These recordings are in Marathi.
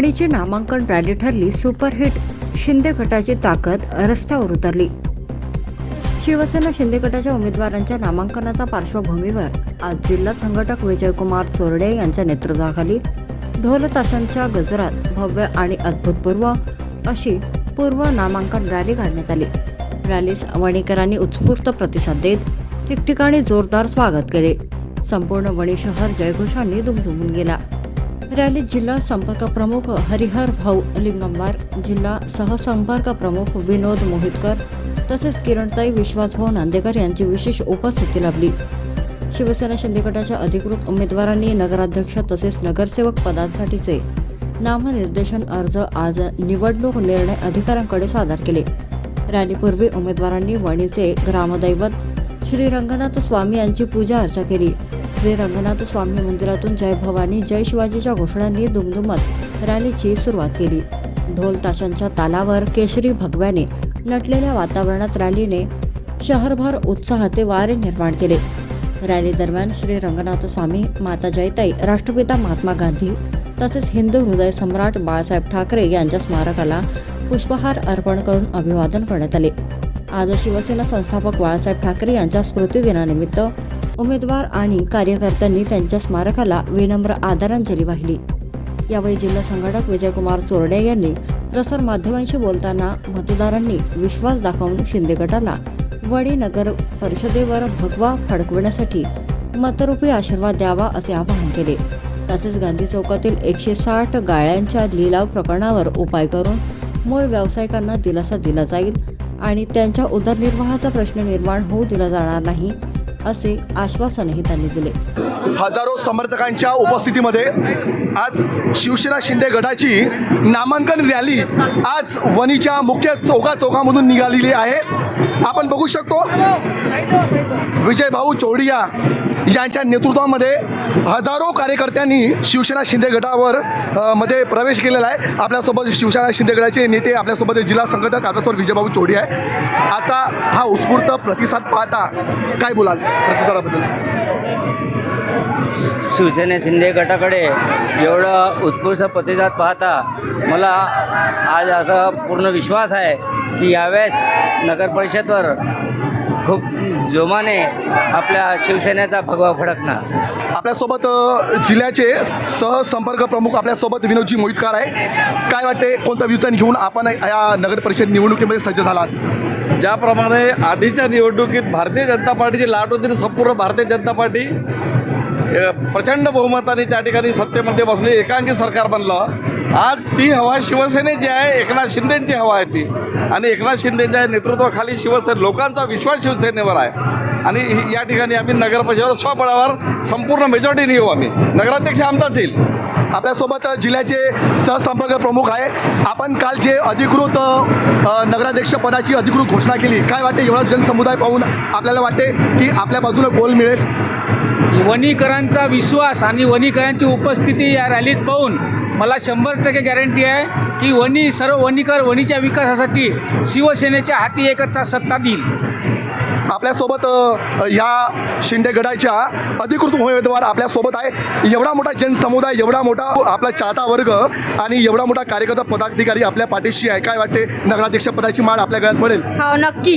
वणीची नामांकन रॅली ठरली सुपरहिट शिंदे गटाची ताकद रस्त्यावर उतरली. शिवसेना शिंदे गटाच्या उमेदवारांच्या नामांकनाच्या पार्श्वभूमीवर आज जिल्हा संघटक विजयकुमार चोरडे यांच्या नेतृत्वाखाली ढोलताशांच्या गजरात भव्य आणि अद्भुतपूर्व अशी पूर्व नामांकन रॅली काढण्यात आली. रॅलीस वणीकरांनी उत्स्फूर्त प्रतिसाद देत ठिकठिकाणी जोरदार स्वागत केले. संपूर्ण वणी शहर जयघोषांनी दुमधुमून गेला. रॅलीत जिल्हा संपर्क प्रमुख हरिहर भाऊ लिंगंबार जिल्हा सहसंपर्क प्रमुख विनोद मोहितकर तसेच किरणताई विश्वासभाऊ नांदेकर यांची विशेष उपस्थिती लाभली. शिवसेना शिंदे गटाच्या अधिकृत उमेदवारांनी नगराध्यक्ष तसेच नगरसेवक पदांसाठीचे नामनिर्देशन अर्ज आज निवडणूक निर्णय अधिकाऱ्यांकडे सादर केले. रॅलीपूर्वी उमेदवारांनी वणीचे ग्रामदैवत श्री रंगनाथ स्वामी यांची पूजा अर्चा केली. श्री रंगनाथ स्वामी मंदिरातून जय भवानी जय शिवाजीच्या घोषणांनी दुमदुमत रॅलीची सुरुवात केली. ढोल ताशांच्या तालावर केशरी भगव्याने नटलेल्या वातावरणात रॅलीने शहरभर उत्साहाचे वारे निर्माण केले. रॅली दरम्यान श्री रंगनाथ स्वामी माता जयताई राष्ट्रपिता महात्मा गांधी तसेच हिंदू हृदय सम्राट बाळासाहेब ठाकरे यांच्या स्मारकाला पुष्पहार अर्पण करून अभिवादन करण्यात आले. आज शिवसेना संस्थापक बाळासाहेब ठाकरे यांच्या स्मृतिदिनानिमित्त उमेदवार आणि कार्यकर्त्यांनी त्यांच्या स्मारकाला विनम्र आदरांजली वाहिली. यावेळी जिल्हा संघटक विजयकुमार चोरडे यांनी प्रसार माध्यमांशी बोलताना मतदारांनी विश्वास दाखवून शिंदे गटाला वडी नगर परिषदेवर भगवा फडकविण्यासाठी मतरूपी आशीर्वाद द्यावा असे आवाहन केले. तसेच गांधी चौकातील एकशे साठ गाळ्यांच्या लिलाव प्रकरणावर उपाय करून मूळ व्यावसायिकांना दिलासा दिला जाईल आणि त्यांच्या उदरनिर्वाहाचा प्रश्न निर्माण होऊ दिला जाणार नाही असे आश्वासनही त्यांनी दिले. हजारो समर्थकांच्या उपस्थितीमध्ये आज शिवसेना शिंदे गटाची नामांकन रॅली आज वणीच्या मुख्य चौका चौकामधून निघालेली आहे. आपण बघू शकतो विजयभाऊ चोडिया यांच्या नेतृत्वामध्ये हजारो कार्यकर्त्यांनी शिवसेना शिंदे गटावर मध्ये प्रवेश केलेला आहे. आपल्यासोबत शिवसेना शिंदे गटाचे नेते आपल्यासोबत जिल्हा संघटक आपल्यासोबत विजयभाऊ चोडी आहे. आजचा हा उत्स्फूर्त प्रतिसाद पाहता काय बोलाल प्रतिसादाबद्दल? शिवसेने शिंदे गटाकडे एवढं उत्कृष्ट प्रतिसाद पाहता मला आज असा पूर्ण विश्वास आहे की यावेळेस नगर परिषदवर खूप जोमाने आपल्या शिवसेनेचा भगवा फडकणार. आपल्यासोबत जिल्ह्याचे सहसंपर्क प्रमुख आपल्यासोबत विनोदजी मोहितकार आहे. काय वाटते कोणतं विजन घेऊन आपण या नगर परिषद निवडणुकीमध्ये सज्ज झालात? ज्याप्रमाणे आधीच्या निवडणुकीत भारतीय जनता पार्टीची लाट होती आणि संपूर्ण भारतीय जनता पार्टी प्रचंड बहुमताने त्या ठिकाणी सत्तेमध्ये बसले एकांकी सरकार बनलं. आज ती हवा शिवसेनेची आहे एकनाथ शिंदेची हवा आहे ती. आणि एकनाथ शिंदेच्या नेतृत्वाखाली शिवसेना लोकांचा विश्वास शिवसेनेवर आहे. आणि या ठिकाणी आम्ही नगरपरिषदेवर स्वबळावर संपूर्ण मेजॉरिटीने येऊ आम्ही. नगराध्यक्ष आमचाच येईल. आपल्यासोबत जिल्ह्याचे सहसंपर्क प्रमुख आहे. आपण काल जे अधिकृत नगराध्यक्षपदाची अधिकृत घोषणा केली काय वाटते? एवढा जनसमुदाय पाहून आपल्याला वाटते की आपल्या बाजूला गोल मिळेल? वणीकरांचा विश्वास आणि वणीकरांची उपस्थिती या रॅलीत पाहून मला शंभर टक्के गॅरंटी आहे की वणी सर्व वणीकर वणीच्या विकासासाठी शिवसेनेच्या हाती एकत्र सत्ता देईल. आपल्यासोबत ह्या शिंदे गडाच्या अधिकृत उमेदवार आपल्यासोबत आहे. एवढा मोठा जनसमुदाय एवढा मोठा आपला चाहता वर्ग आणि एवढा मोठा कार्यकर्ता पदाधिकारी आपल्या पाठीशी आहे. काय वाटते? नगराध्यक्ष पदाची माळ आपल्या गळ्यात पडेल. हो नक्की.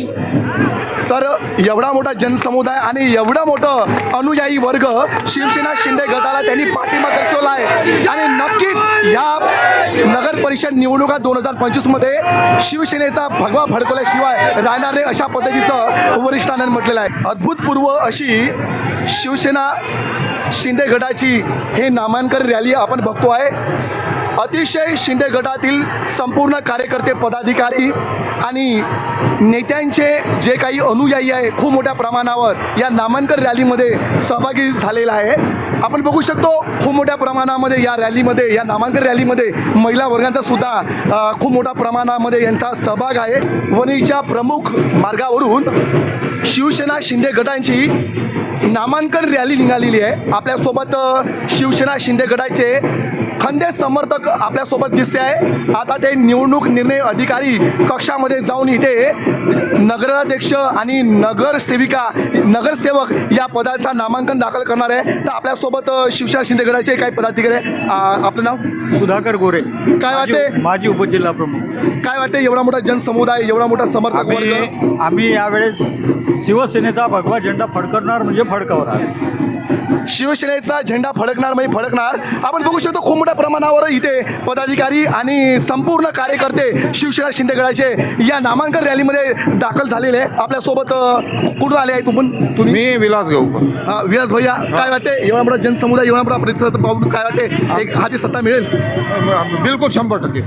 तर एवढा मोठा जनसमुदाय आणि एवढा मोठं अनुयायी वर्ग शिवसेना शिंदे गटाला त्यांनी पाठिंबा दर्शवला आहे. आणि नक्कीच ह्या नगर परिषद निवडणुका दोन हजार पंचवीसमध्ये शिवसेनेचा भगवा फडकवल्याशिवाय राहणार नाही अशा पद्धतीचं वरिष्ठांना म्हटलेलं आहे. अद्भुतपूर्व अशी शिवसेना शिंदे गटाची हे नामांकन रॅली आपण बघतो आहे. अतिशय शिंदे गटातील संपूर्ण कार्यकर्ते पदाधिकारी आणि नेत्यांचे जे काही अनुयायी आहे खूप मोठ्या प्रमाणावर या नामांकन रॅलीमध्ये सहभागी झालेला आहे. आपण बघू शकतो खूप मोठ्या प्रमाणामध्ये या रॅलीमध्ये या नामांकन रॅलीमध्ये महिला वर्गांचा सुद्धा खूप मोठ्या प्रमाणामध्ये यांचा सहभाग आहे. वणीच्या प्रमुख मार्गावरून शिवसेना शिंदे गटांची नामांकन रॅली निघालेली आहे. आपल्यासोबत शिवसेना शिंदे गटाचे खंदे समर्थक आपल्यासोबत दिसते आहे. आता ते निवडणूक निर्णय अधिकारी कक्षामध्ये जाऊन इथे नगराध्यक्ष आणि नगरसेविका नगरसेवक या पदाचा नामांकन दाखल करणार आहे. तर आपल्यासोबत अ, शिवसेना शिंदे गटाचे काही पदाधिकारी आपलं नाव? सुधाकर गोरे. काय वाटते? माजी उपजिल्हा प्रमुख. काय वाटते एवढा मोठा जनसमुदाय एवढा मोठा समर्थक आम्ही यावेळेस शिवसेनेचा भगवा झेंडा फडकवणार म्हणजे फडकवणार. शिवसेनेचा झेंडा फडकणार म्हणजे फडकणार. आपण बघू शकतो खूप मोठ्या प्रमाणावर इथे पदाधिकारी आणि संपूर्ण कार्यकर्ते शिवसेना शिंदेगडाचे या नामांकन रॅलीमध्ये दाखल झालेले आहे. आपल्यासोबत अ, कुठून आले आहे तुम्ही? तुम्ही? मी विलास अ, विलास भैया काय वाटते? एवढा मोठा जनसमुदाय एवढा मोठा प्रतिसाद पाहून काय वाटते? एक हाती सत्ता मिळेल? बिलकुल शंभर टक्के.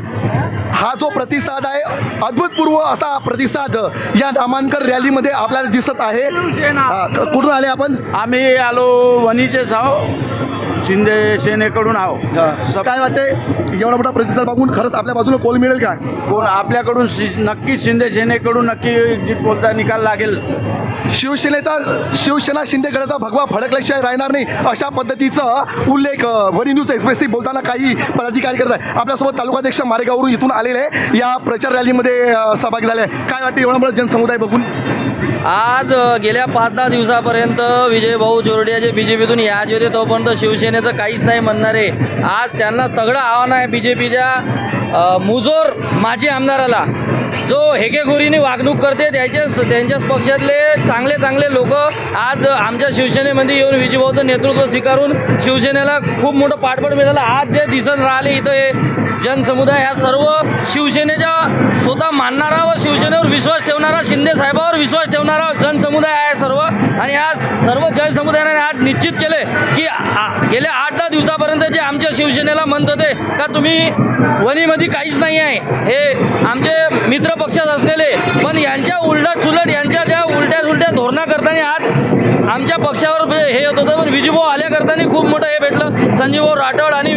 हा जो प्रतिसाद आहे अद्भुतपूर्व असा प्रतिसाद या नामांकन रॅलीमध्ये आपल्याला दिसत आहे. कुठून आले आपण? आम्ही आलो वणीचे साव शिंदे सेनेकडून आहो काय वाटते एवढा मोठा प्रतिसाद बघून खरंच आपल्या बाजूला कोल मिळेल का? कोण? आपल्याकडून शि- नक्कीच शिंदे सेनेकडून नक्की बोलता निकाल लागेल. शिवसेनेचा शिवसेना शिंदेगडाचा भगवा फडकल्याशिवाय राहणार नाही अशा पद्धतीचा उल्लेख वरी न्यूज एक्सप्रेसशी बोलताना काही पदाधिकारी करत आहे आपल्यासोबत तालुकाध्यक्ष मारेगावरून इथून आलेले आहे. या प्रचार रॅलीमध्ये सहभागी झाले आहे. काय वाटते एवढा मोठा जनसमुदाय बघून? आज गेल्या पाच दहा दिवसापर्यंत विजय भाऊ चोरडिया जे बी जे पीतून याच होते तोपर्यंत शिवसेनेचं काहीच नाही म्हणणारे. आज त्यांना तगडं आव्हान आहे बी जे पीच्या मुजोर माजी आमदाराला. जो हेकेखोरीने वागणूक करते त्याच्याच त्यांच्याच पक्षातले चांगले चांगले लोक आज आमच्या शिवसेनेमध्ये येऊन विजयभाऊचं नेतृत्व स्वीकारून शिवसेनेला खूप मोठं पाठबळ मिळालं. आज जे दिसत राहिले इथं हे जनसमुदाय ह्या सर्व शिवसेनेच्या स्वतः मानणारा व शिवसेनेवर विश्वास ठेवणारा शिंदे साहेबावर विश्वास ठेवणारा जनसमुदाय आहे सर्व. आणि आज सर्व जनसमुदायाने आज निश्चित केले की आ- गेल्या आठ दहा दिवसापर्यंत जे आमच्या शिवसेनेला म्हणत होते का तुम्ही वणीमध्ये काहीच नाही आहे. हे आमचे मित्र पक्षात असलेले पण यांच्या उलट सुलट यांच्या ज्या उलट्या सुलट्या धोरणा करताना आज आमच्या पक्षावर हे होत होतं पण विजूभाऊ आल्या करताना खूप मोठं हे भेटलं. संजीवभाऊ राठोड आणि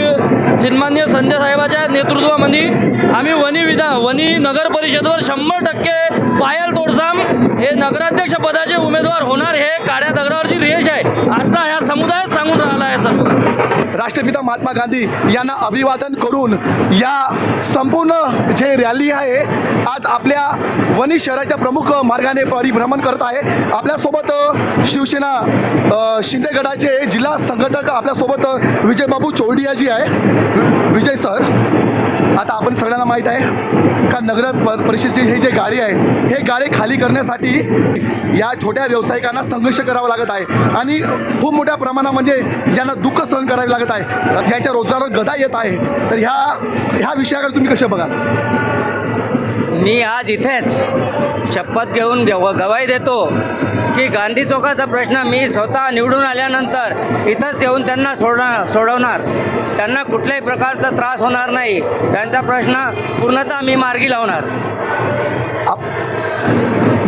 सन्मान्य संजय साहेबाच्या नेतृत्वामध्ये आम्ही वनी विधा वनी नगर परिषदेवर शंभर टक्के पायल तोडसाम हे नगराध्यक्ष पदाचे उमेदवार होणार हे काळ्या दगडावरची रेष आहे. आजचा ह्या समुदायात सांगून राहिला आहे सर्व राष्ट्रपिता महात्मा गांधी यांना अभिवादन करून या संपूर्ण जे रॅली आहे आज आपल्या वणी शहराच्या प्रमुख मार्गाने परिभ्रमण करत आहे. आपल्यासोबत शिवसेना शिंदेगडाचे शिंदे गटाचे जिल्हा संघटक आपल्यासोबत विजयबाबू चोरडियाजी आहे. विजय सर आता आपण सगळ्यांना माहीत आहे. का नगर पर परिषदेची हे जे गाडी आहे हे गाडी खाली करण्यासाठी या छोट्या व्यावसायिकांना संघर्ष करावा लागत आहे. आणि खूप मोठ्या प्रमाणामध्ये म्हणजे यांना दुःख सहन करावे लागत आहे. यांच्या रोजगारावर गदा येत आहे. तर ह्या ह्या विषयाकडे तुम्ही कसे बघा मी आज इथेच शपथ घेऊन गवाई देतो. की गांधी चौकाचा प्रश्न मी स्वतः निवडून आल्यानंतर इथंच येऊन त्यांना सोडणार सोडवणार. त्यांना कुठल्याही प्रकारचा त्रास होणार नाही. त्यांचा प्रश्न पूर्णतः मी मार्गी लावणार.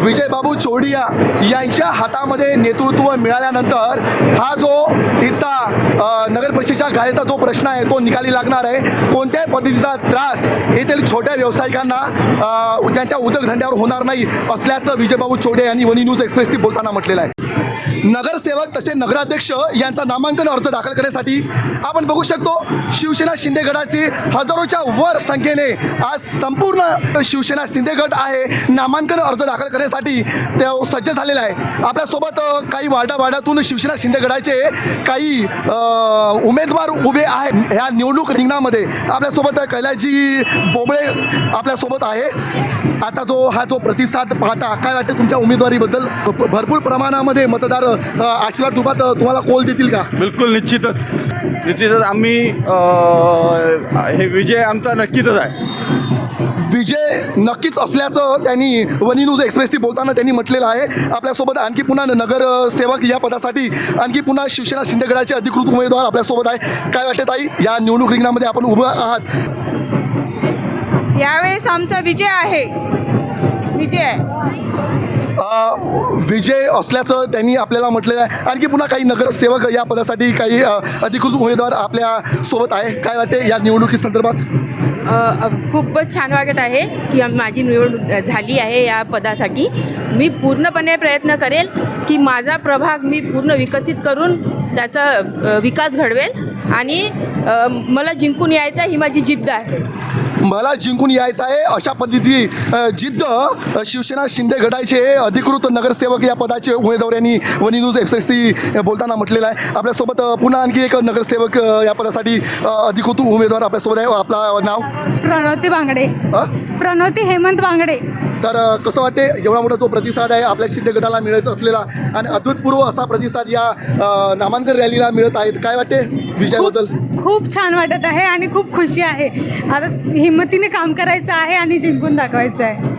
विजयबाबू चोडिया यांच्या हातामध्ये नेतृत्व मिळाल्यानंतर हा जो इथचा नगर परिषदेच्या गाडीचा जो प्रश्न आहे तो निकाली लागणार आहे. कोणत्याही पद्धतीचा त्रास येथील छोट्या व्यावसायिकांना त्यांच्या उद्योगधंद्यावर होणार नाही असल्याचं विजयबाबू चोडिया यांनी वनी न्यूज एक्सप्रेसशी बोलताना म्हटलेलं आहे. नगरसेवक तसे नगराध्यक्ष यांचा नामांकन अर्ज दाखल करण्यासाठी आपण बघू शकतो शिवसेना शिंदेगडाची हजारोच्या वर संख्येने आज संपूर्ण शिवसेना शिंदेगड आहे नामांकन अर्ज दाखल करण्यासाठी ते सज्ज झालेला आहे. आपल्यासोबत काही वाडावाड्यातून शिवसेना शिंदेगडाचे काही उमेदवार उभे आहेत ह्या निवडणूक रिंगणामध्ये. आपल्यासोबत कैलाजी बोबळे आपल्यासोबत आहे. आता जो हा जो प्रतिसाद पाहता काय वाटतं तुमच्या उमेदवारीबद्दल? भ- भरपूर प्रमाणामध्ये मतदार आशीर्वाद रूपात तुम्हाला कोल देतील का? बिलकुल निश्चितच. निश्चितच आम्ही हे विजय आमचा नक्कीच आहे. विजय नक्कीच असल्याचं त्यांनी वनी न्यूज एक्सप्रेसशी बोलताना त्यांनी म्हटलेलं आहे. आपल्यासोबत आणखी पुन्हा नगर सेवक या पदासाठी आणखी पुन्हा शिवसेना शिंदेगडाचे अधिकृत उमेदवार आपल्यासोबत आहे. काय वाटते ताई? या निवडणूक रिंगणामध्ये आपण उभं आहात. यावेळेस आमचा विजय आहे. विजय? आहे अ, विजय असल्याचं त्यांनी आपल्याला म्हटलेलं आहे. आणखी पुन्हा काही नगरसेवक या पदासाठी काही अधिकृत उमेदवार आपल्यासोबत आहे. काय वाटते या निवडणुकी संदर्भात? खूपच छान वाटत आहे की माझी निवड झाली आहे या पदासाठी. मी पूर्णपणे प्रयत्न करेल की माझा प्रभाग मी पूर्ण विकसित करून त्याचा विकास घडवेल. आणि मला जिंकून यायचा ही माझी जिद्द आहे. मला जिंकून यायचं आहे. अशा पद्धती अ, जिद्द शिवसेना शिंदे गटाचे अधिकृत नगरसेवक या पदाचे उमेदवार यांनी वनी न्यूज एक्सप्रेसशी बोलताना म्हटलेलं आहे. आपल्यासोबत पुन्हा आणखी एक नगरसेवक या पदासाठी अधिकृत उमेदवार आपल्यासोबत आहे. आपला नाव? प्रणवती बांगडे? प्रणवती हेमंत बांगडे. तर कसं वाटते एवढा मोठा जो प्रतिसाद आहे आपल्या शिंदे गटाला मिळत असलेला आणि अभूतपूर्व असा प्रतिसाद या नामांकन रॅलीला मिळत आहेत. काय वाटते विजयाबद्दल? खूप छान वाटत आहे आणि खूप खुशी आहे. आता हिंमतीने काम करायचं आहे आणि जिंकून दाखवायचं आहे.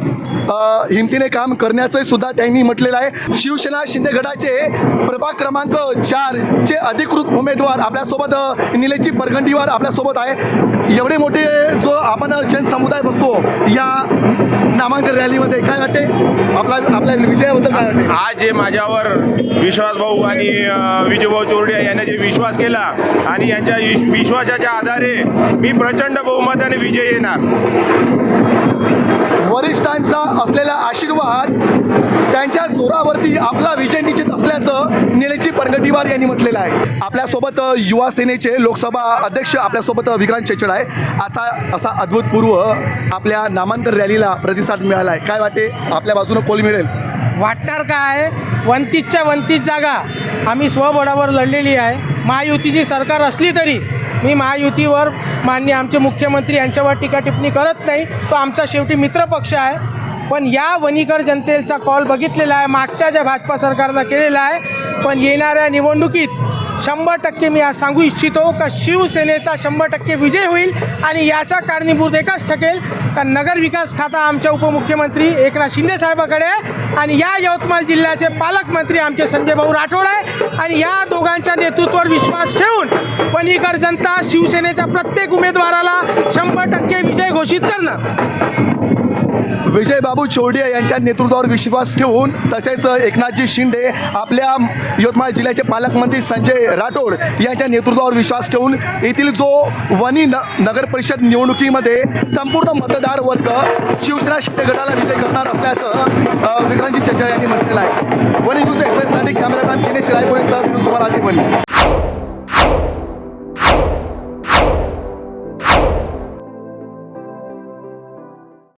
हिमतीने काम करण्याचं सुद्धा त्यांनी म्हटलेलं आहे. शिवसेना शिंदे गटाचे प्रभाग क्रमांक चार चे अधिकृत उमेदवार आपल्यासोबत निलेशजी परगंडीवार आपल्यासोबत आहे. एवढे मोठे जो आपण जनसमुदाय बघतो या नामांकन रॅलीमध्ये काय वाटते? आपला आपल्या विजयाबद्दल काय वाटते? आज जे माझ्यावर विश्वास भाऊ आणि विजयभाऊ चोरडे यांनी जे विश्वास केला आणि यांच्या विश- विश्वासाच्या आधारे मी प्रचंड बहुमताने विजय येणार. वरिष्ठांचा असलेला आशीर्वाद त्यांच्या जोरावरती आपला विजय निश्चित असल्याचं निलेची परगटीवार यांनी म्हटलेलं आहे. आपल्यासोबत युवा सेनेचे लोकसभा अध्यक्ष आपल्यासोबत विक्रांत चेचड आहे. आजचा असा अद्भुतपूर्व आपल्या नामांकन रॅलीला प्रतिसाद मिळाला आहे काय वाटते? आपल्या बाजूनं कोल मिळेल? वाटणार काय? वंतीसच्या वंतीस जागा. आम्ही स्वबळावर लढलेली आहे. महायुतीची सरकार असली तरी मी महायुतीवर मान्य आमचे मुख्यमंत्री यांच्यावर टीका टिप्पणी करत नाही. तो आमचा शेवटी मित्रपक्ष आहे. पण या वणीकर जनतेचा कॉल बघितलेला आहे. मागच्या ज्या भाजपा सरकारनं केलेला आहे. पण येणाऱ्या निवडणुकीत शंभर टक्के मी आज सांगू इच्छितो का शिवसेनेचा शंभर टक्के विजय होईल आणि याचा कारणीभूत एकच ठकेल का नगर विकास खाता आमच्या उपमुख्यमंत्री एकनाथ शिंदे साहेबाकडे आहे आणि या यवतमाळ जिल्ह्याचे पालकमंत्री आमचे संजय भाऊ राठोड आहे. आणि या दोघांच्या नेतृत्वावर विश्वास ठेवून वणीकर जनता शिवसेनेच्या प्रत्येक उमेदवाराला शंभर टक्के विजय घोषित करणार. विजय बाबू चोरडिया यांच्या नेतृत्वावर विश्वास ठेवून तसेच एकनाथजी शिंदे आपल्या यवतमाळ जिल्ह्याचे पालकमंत्री संजय राठोड यांच्या नेतृत्वावर विश्वास ठेवून येथील जो वनी न नगर परिषद निवडणुकीमध्ये संपूर्ण मतदार वर्ग शिवसेना शिंदे गटाला विजय करणार असल्याचं अ, विक्रांतजी चर्चा यांनी म्हटलेलं आहे. वनी न्यूज एक्सप्रेससाठी कॅमेरामॅन दिनेश रायपुरेसह विनोद कुमार आदिवणी.